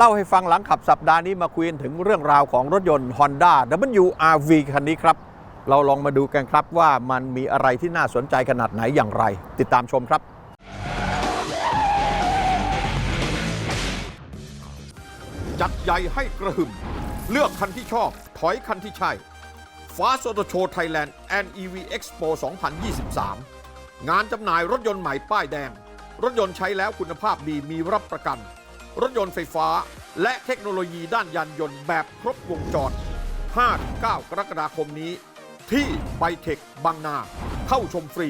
เล่าให้ฟังหลังขับสัปดาห์นี้มาคุยกันถึงเรื่องราวของรถยนต์ Honda WRV คันนี้ครับ เราลองมาดูกันครับว่ามันมีอะไรที่น่าสนใจขนาดไหนอย่างไร ติดตามชมครับ จัดใหญ่ให้กระหึ่ม เลือกคันที่ชอบ ถอยคันที่ใช่ฟ้าโซโตโชไทยแลนด์ and EV Expo 2023 งานจำหน่ายรถยนต์ใหม่ป้ายแดง รถยนต์ใช้แล้วคุณภาพดีมีรับประกัน รถยนต์ไฟฟ้า และเทคโนโลยีด้านยานยนต์แบบครบวงจร 5-9 กรกฎาคมนี้ ที่ไบเทคบางนา เข้าชมฟรี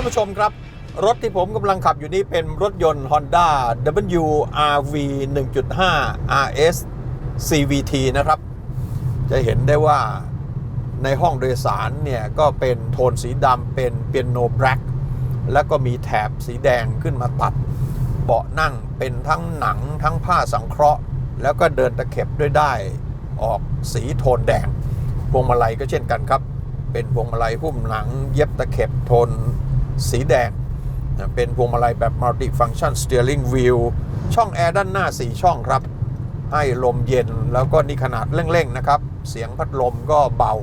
านผู้ชมครับ รถที่ผมกำลังขับอยู่นี้เป็นรถยนต์ Honda WRV 1.5 RS CVT นะครับ จะเห็นได้ว่าในห้องโดยสารเนี่ยก็เป็นโทนสีดำเป็นเปียโนแบล็กแล้วก็มีแถบสีแดงขึ้นมาตัด เบาะนั่งเป็นทั้งหนังทั้งผ้าสังเคราะห์ แล้วก็เดินตะเข็บด้วยได้ออกสีโทนแดง พวงมาลัยก็เช่นกันครับ เป็นพวงมาลัยหุ้มหนัง เย็บตะเข็บโทน สีแดง เป็นพวงมาลัยแบบ multi function steering wheel ช่องแอร์ด้านหน้า 4 ช่องครับ ให้ลมเย็นแล้วก็นี่ขนาดเร่ง ๆ นะครับ เสียงพัดลมก็เบา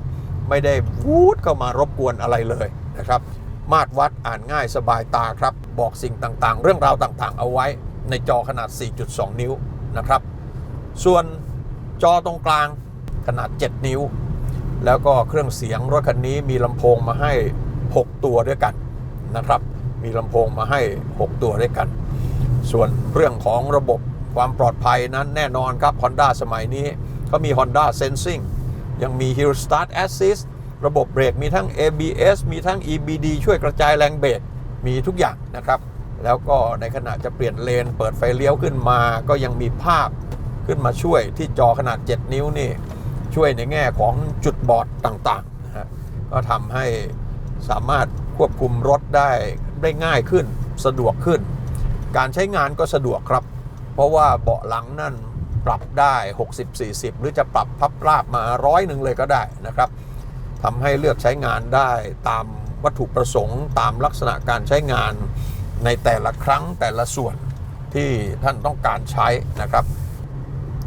ไม่ได้วูดเข้ามารบกวนอะไรเลยนะครับ มาตรวัดอ่านง่ายสบายตาครับ บอกสิ่งต่างๆ เรื่องราวต่างๆ เอาไว้ในจอขนาด 4.2 นิ้วนะครับ ส่วนจอตรงกลางขนาด 7 นิ้ว แล้วก็เครื่องเสียงรถคันนี้มีลำโพงมาให้ 6 ตัวด้วยกัน นะครับ มีลำโพงมาให้ 6 ตัวด้วยกัน ส่วนเรื่องของระบบความปลอดภัยนั้นแน่นอนครับ Honda สมัยนี้เขามี Honda Sensing ยังมี Hill Start Assist ระบบเบรกมีทั้ง ABS มีทั้ง EBD ช่วยกระจายแรงเบรกมีทุกอย่างนะครับ แล้วก็ในขณะจะเปลี่ยนเลน เปิดไฟเลี้ยวขึ้นมา ก็ยังมีภาพขึ้นมาช่วยที่จอขนาด 7 นิ้วนี่ ช่วยในแง่ของจุดบอดต่างๆนะฮะก็ทำให้สามารถ ควบคุมรถได้ได้ง่ายขึ้น สะดวกขึ้น การใช้งานก็สะดวกครับ เพราะว่าเบาะหลังนั่นปรับได้ 60-40 หรือจะปรับพับราบมาร้อยหนึ่งเลยก็ได้นะครับทำให้เลือกใช้งานได้ตามวัตถุประสงค์ตามลักษณะการใช้งานในแต่ละครั้งแต่ละส่วนที่ท่านต้องการใช้นะครับ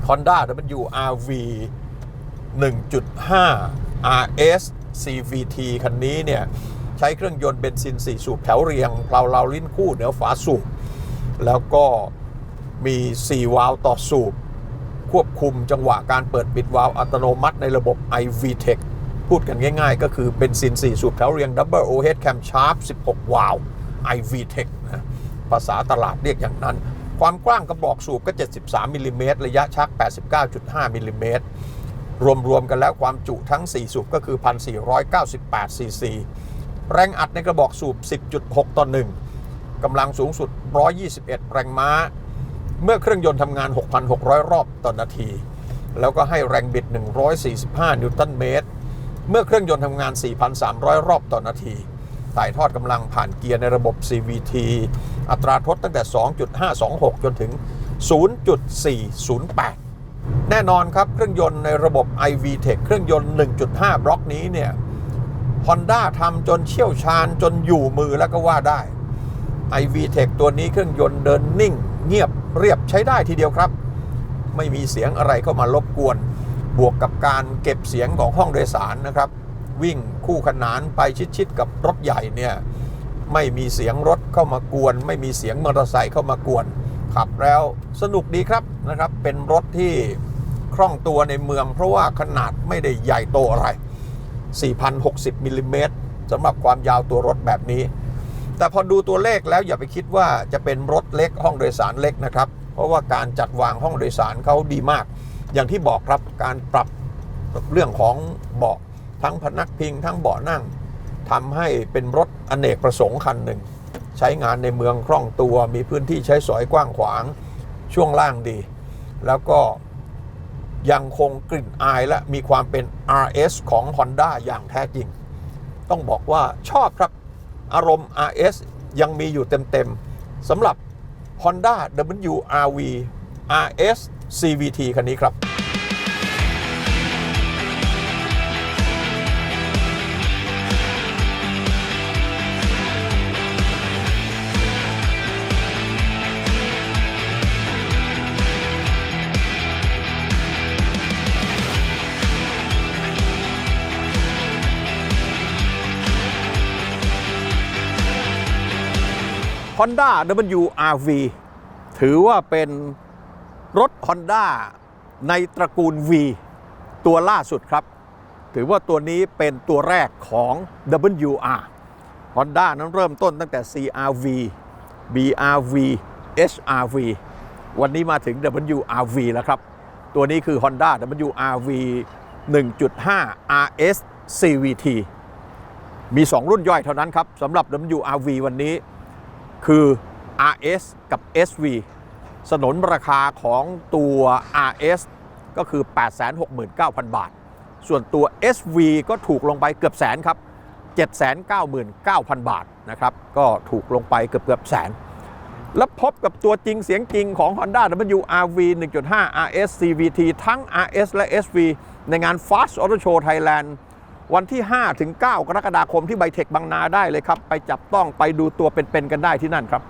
Honda WRV 1.5 RS CVT คันนี้เนี่ย ใช้เครื่องยนต์เบนซิน 4 สูบแถวเรียงเปล่าเราลิ้นคู่เหนือฝาสูบ แล้วก็มี 4 วาล์วต่อสูบ ควบคุมจังหวะการเปิดปิดวาล์วอัตโนมัติในระบบ iVTEC พูดกันง่ายๆ ก็คือเบนซิน 4 สูบแถวเรียง Double Overhead Cam Sharp 16 วาล์ว iVTEC นะภาษาตลาดเรียกอย่างนั้น ความกว้างกระบอกสูบก็ 73มิลลิเมตรระยะชัก 89.5มิลลิเมตรรวม ๆ กันแล้วความจุทั้ง 4 สูบก็คือ 1,498ซีซี แรงอัดในกระบอกสูบ 10.6 ต่อ 1กำลังสูงสุด 121 แรงม้า เมื่อเครื่องยนต์ทำงาน 6,600 รอบต่อนาที แล้วก็ให้แรงบิด 145 นิวตันเมตร เมื่อเครื่องยนต์ทำงาน 4,300 รอบต่อนาที ถ่ายทอดกำลังผ่านเกียร์ในระบบ CVT อัตราทดตั้งแต่ 2.526 จนถึง 0.408 แน่นอนครับเครื่องยนต์ในระบบ iVTEC เครื่องยนต์ 1.5 บล็อกนี้เนี่ย Honda ทำจนเชี่ยวชาญจนอยู่มือแล้วก็ว่าได้ iVTEC ตัวนี้เครื่องยนต์เดินนิ่ง เงียบเรียบใช้ได้ทีเดียวครับ ไม่มีเสียงอะไรเข้ามารบกวน บวกกับการเก็บเสียงของห้องโดยสารนะครับ วิ่งคู่ขนานไปชิดๆกับรถใหญ่เนี่ยไม่มีเสียงรถเข้ามากวน ไม่มีเสียงมอเตอร์ไซค์เข้ามากวน ขับแล้วสนุกดีครับนะครับ เป็นรถที่คล่องตัวในเมือง เพราะว่าขนาดไม่ได้ใหญ่โตอะไร 4,060มิลลิเมตรสำหรับความยาวตัวรถแบบนี้ แต่พอดูตัวเลขแล้วอย่าไปคิดว่าจะเป็นรถเล็กห้องโดยสารเล็กนะครับ เพราะว่าการจัดวางห้องโดยสารเขาดีมาก อย่างที่บอกครับการปรับเรื่องของเบาะทั้งพนักพิงทั้งเบาะนั่งทำให้เป็นรถอเนกประสงค์คันหนึ่ง ใช้งานในเมืองคล่องตัวมีพื้นที่ใช้สอยกว้างขวาง ช่วงล่างดี แล้วก็ ยังคงกลิ่นอายและมีความเป็น RS ของ Honda อย่างแท้จริง ต้องบอกว่าชอบครับ อารมณ์ RS ยังมีอยู่เต็มๆสำหรับ Honda WRV RS CVT คันนี้ครับ Honda WRV ถือว่าเป็นรถ Honda ในตระกูล V ตัวล่าสุดครับ ถือว่าตัวนี้เป็นตัวแรกของ WR Honda นั้นเริ่มต้นตั้งแต่ CRV BRV HRV วันนี้มาถึง WRV แล้วครับ ตัวนี้คือ Honda WRV 1.5 RS CVT มี 2 รุ่นย่อยเท่านั้นครับสำหรับ WRV วันนี้ คือ RS กับ SV สนนราคาของตัว RS ก็คือ 869,000 บาท ส่วนตัว SV ก็ถูกลงไปเกือบแสนครับ 799,000 บาทนะครับ ก็ถูกลงไปเกือบเกือบแสน แล้วพบกับตัวจริงเสียงจริงของ Honda WRV 1.5 RS CVT ทั้ง RS และ SV ในงาน Fast Auto Show Thailand วันที่ 5 ถึง 9 กรกฎาคมที่ไบเทคบางนาได้เลยครับ ไปจับต้องไปดูตัวเป็นๆกันได้ที่นั่นครับ